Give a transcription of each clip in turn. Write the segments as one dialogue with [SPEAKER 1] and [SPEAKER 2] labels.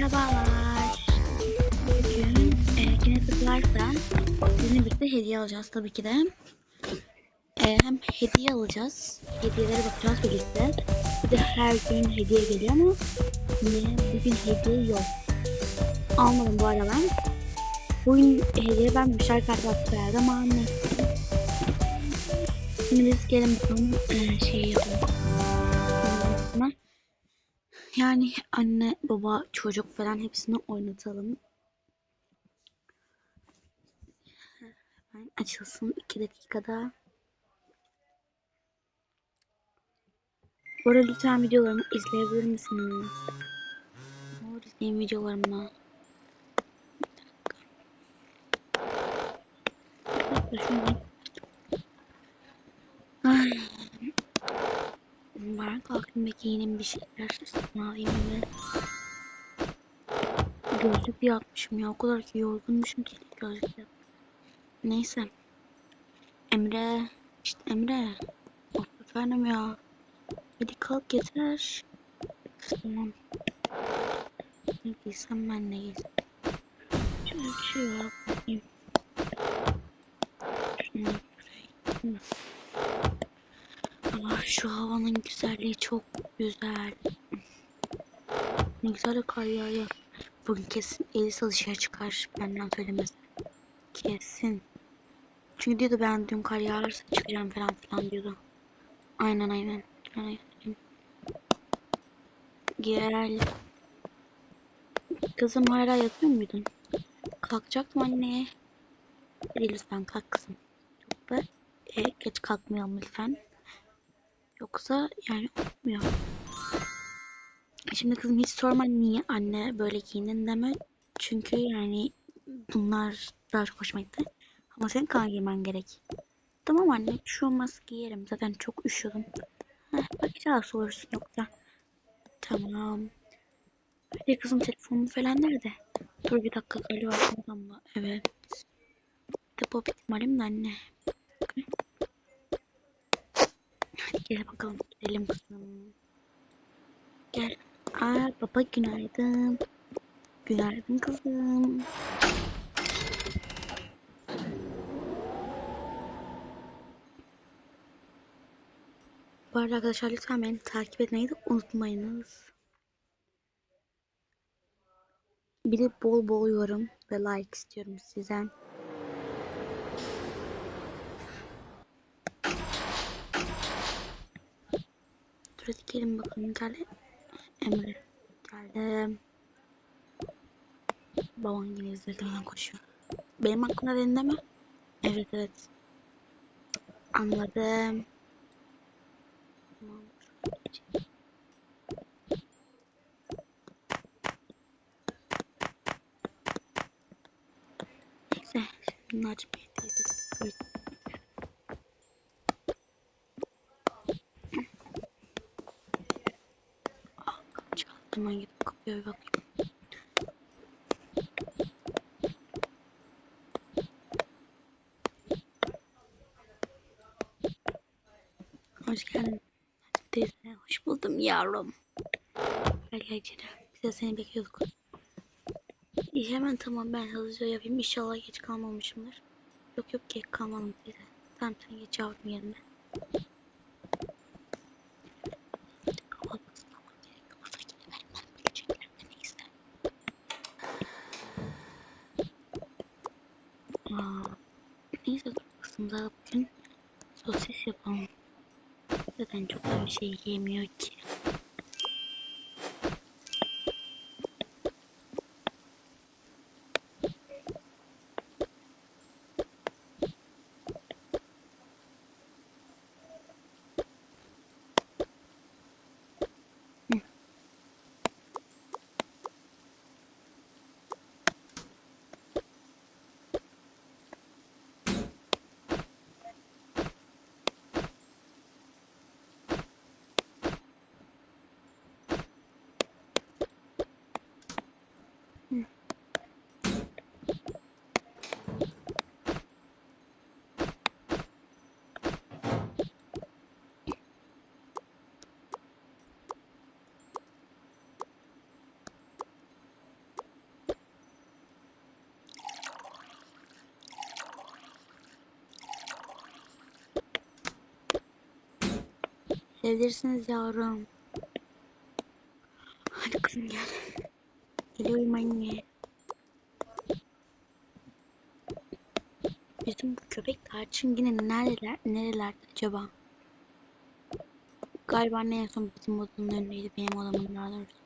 [SPEAKER 1] Merhabalar. Bugün e, yine tıklarsa sizinle birlikte hediye alacağız tabii ki de. E, hem hediye alacağız. Hediyelere bakacağız birlikte. Bir de her gün hediye geliyor ama yine bugün hediye yok. Almadım bu arada ben. Bugün hediye ben müşter kartı baktı herhalde ama anne. Şimdi biz gelin bakalım e, şey yapalım. Yani anne, baba, çocuk falan hepsini oynatalım. Hemen açılsın 2 dakikada. Bu arada lütfen videolarımı izleyebilir misiniz? Ne izleyin videolarımı. Ay. Ben kalktım ve giyineyim bir şeyler satın alayım ve gözlük yapmışım ya o kadar ki yorgunmuşum ki gözlük. Neyse. Emre. işte Emre. Of efendim ya. Hadi kalk yeter. Tamam. Ne giysem ben ne giysem. Şöyle bir şey var. Şunu şuraya. Ama şu havanın güzelliği çok güzel. Ne güzel kar yağıyor. Bugün kesin Elisa dışarı çıkar. Benden söylemez. Kesin. Çünkü diyordu ben dün kar yağarsa çıkacağım falan filan diyordu. Aynen aynen. aynen. Gel. Kızım hala yatıyor muydun? Kalkacaktım anne. Hadi kalk kızım. Çok da e, geç kalkmayalım lütfen. Yoksa yani olmuyor. Şimdi kızım hiç sorma niye anne böyle giyindin deme. Çünkü yani bunlar daha çok hoşuma gitti. Ama senin kan giymen gerek. Tamam anne şu olmaz giyerim. Zaten çok üşüyorum. Heh, bakacağız sorusun yoksa. Tamam. Hadi kızım telefonun falan nerede? Dur bir dakika galiba adamla. Evet. De pop ihtimalim de anne. Gel bakalım gidelim kızım. Gel. Aa baba günaydın. Günaydın kızım. Bu arada arkadaşlar lütfen beni takip etmeyi de unutmayınız. Bir de bol bol yorum ve like istiyorum sizden. Gelin bakalım gel. Emre. Geldim. Baban yine izlediğinden koşuyor. Benim hakkında dedin mi? Evet evet. Anladım. Tamam. Neyse. Şimdi açmayı dedik. Ben gidip kapıya bir bakayım. Hoş geldin. Teyze, hoş buldum yavrum. Gel gel içeri. Biz de seni bekliyorduk. İyi hemen tamam ben hızlıca yapayım. İnşallah geç kalmamışımdır. Yok yok geç kalmadım teyze. Tamam sen geç yavrum yerine. Hava ısınamam gerek. Olsa yine vermem. Bilecekler de neyse. Aa, neyse dur kısımda bugün sosis yapalım. Zaten çok da bir şey yemiyor ki. Sevdirsiniz yavrum. Hadi kızım gel. Geliyorum anne. Bizim bu köpek tarçın yine nereler, nerelerde acaba? Galiba anne en son bizim odanın önündeydi. Benim odamın daha doğrusu.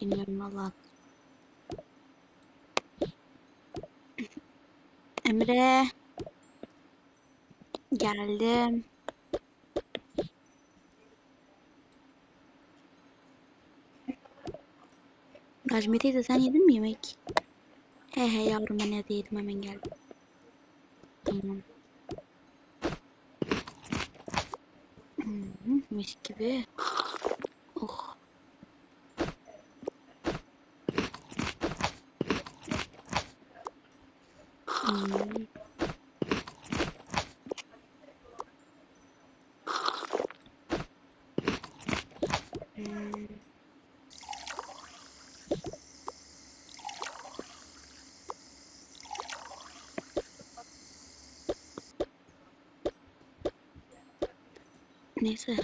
[SPEAKER 1] Bilmiyorum valla. Emre. Geldim. Najmi teyze sen yedin mi yemek? He he yavrum ben evde yedim hemen geldim. Tamam. Hmm, mis gibi. Oh. Hmm. Neyse.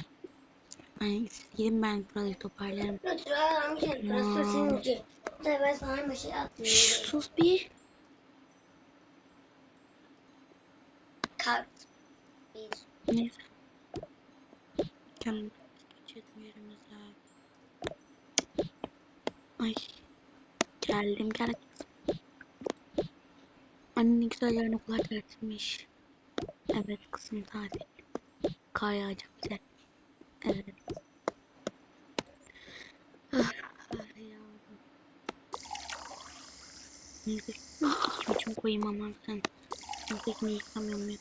[SPEAKER 1] Ben gideyim ben burayı toparlarım.
[SPEAKER 2] Lütfen burası seninki. Sana bir şey atmıyorum.
[SPEAKER 1] sus bir.
[SPEAKER 2] Kart.
[SPEAKER 1] Neyse. Gelin. Geçelim yerimize. Ay. Geldim gel kızım. Anne ne güzel yarın okula tatilmiş. Evet kızım tatil. Kar yağacak bize. Evet. Ah, içim koyayım aman sen. Neyse yıkamıyorum ya.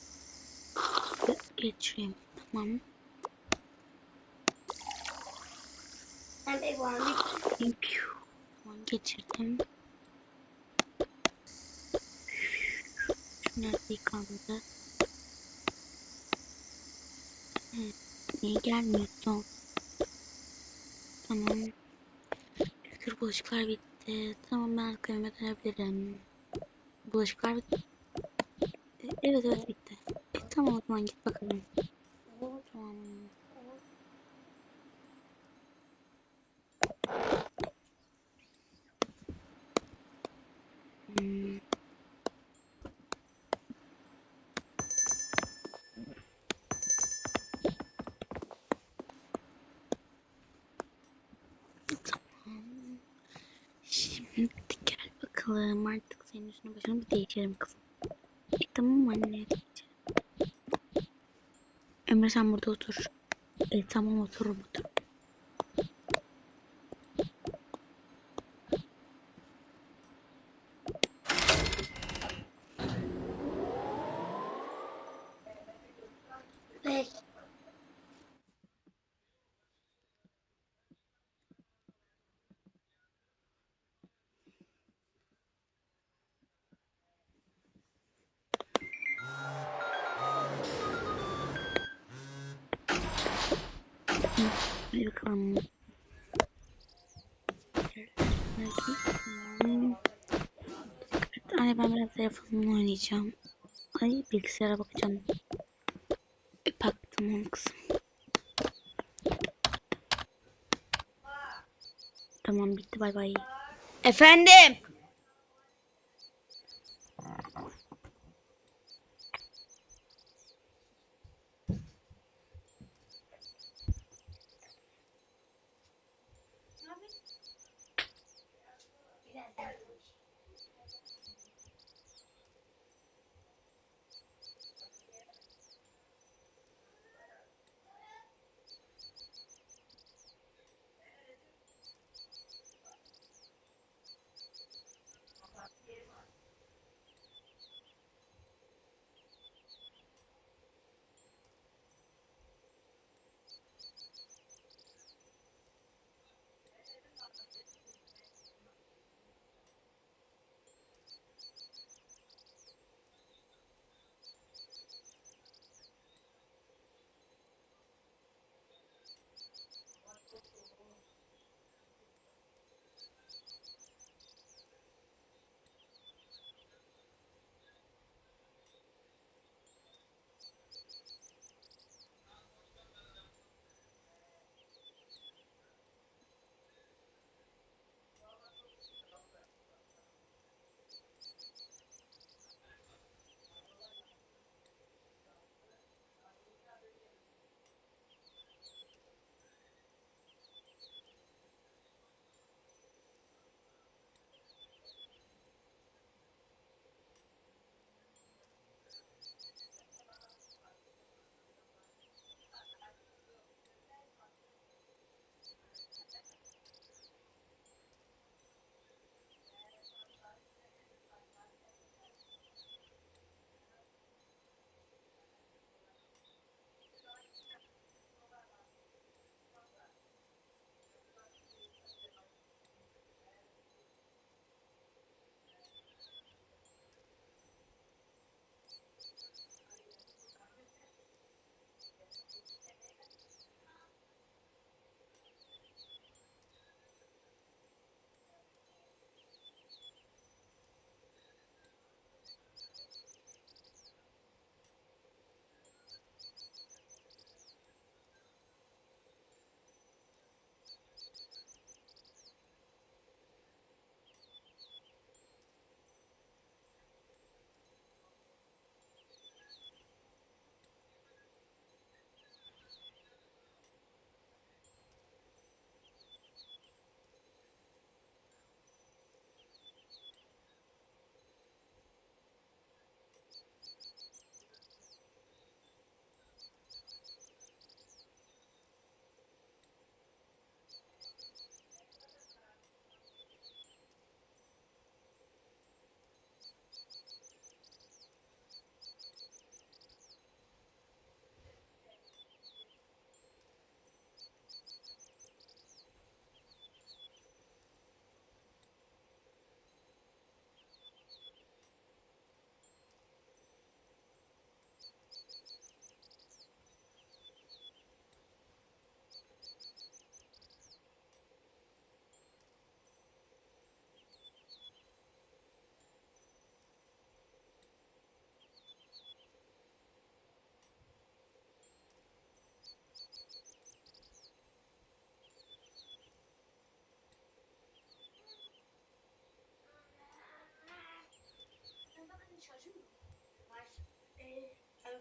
[SPEAKER 1] Geçeyim. Tamam.
[SPEAKER 2] Mı?
[SPEAKER 1] Piu. Tamam geçirdim. Şunlar yıkandı. Hı, Niye gelmiyorsun? Tamam. Şükür bulaşıklar bitti. Tamam ben arkaya dönebilirim. Bulaşıklar bitti. E, Evet evet bitti. E, tamam o zaman git bakalım. Tamam. Hmm. Tamam. Şimdi bakalım. Artık senin üstüne başına bir değişelim kızım. E, tamam anne? Ömer sen burada otur. E, tamam otururum otur. Tamam. Anne ben biraz telefonumla oynayacağım. Ay bilgisayara bakacağım. E, bak tamam kızım. Tamam bitti bay bay.
[SPEAKER 3] Efendim.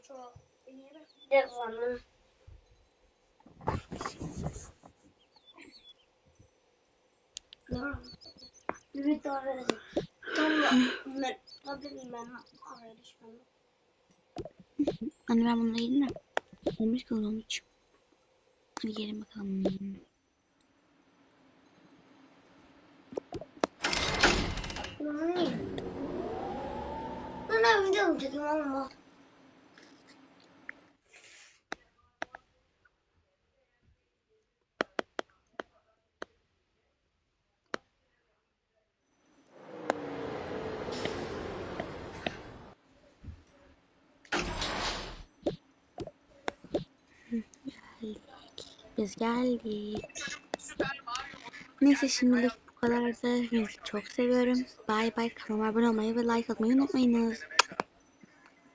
[SPEAKER 2] Sandım. Bir tane Tam da ben tabii ben ayrışmam.
[SPEAKER 1] Anne ben bunları yedim de. Olmuş kız olmuş. Hadi gelin bakalım.
[SPEAKER 2] Bunu niye? Ben de video mu çekeyim ama.
[SPEAKER 1] Geldik. Biz geldik. Neyse şimdilik bu kadar da. Çok seviyorum. Bay bay. Kanalıma abone olmayı ve like atmayı unutmayınız.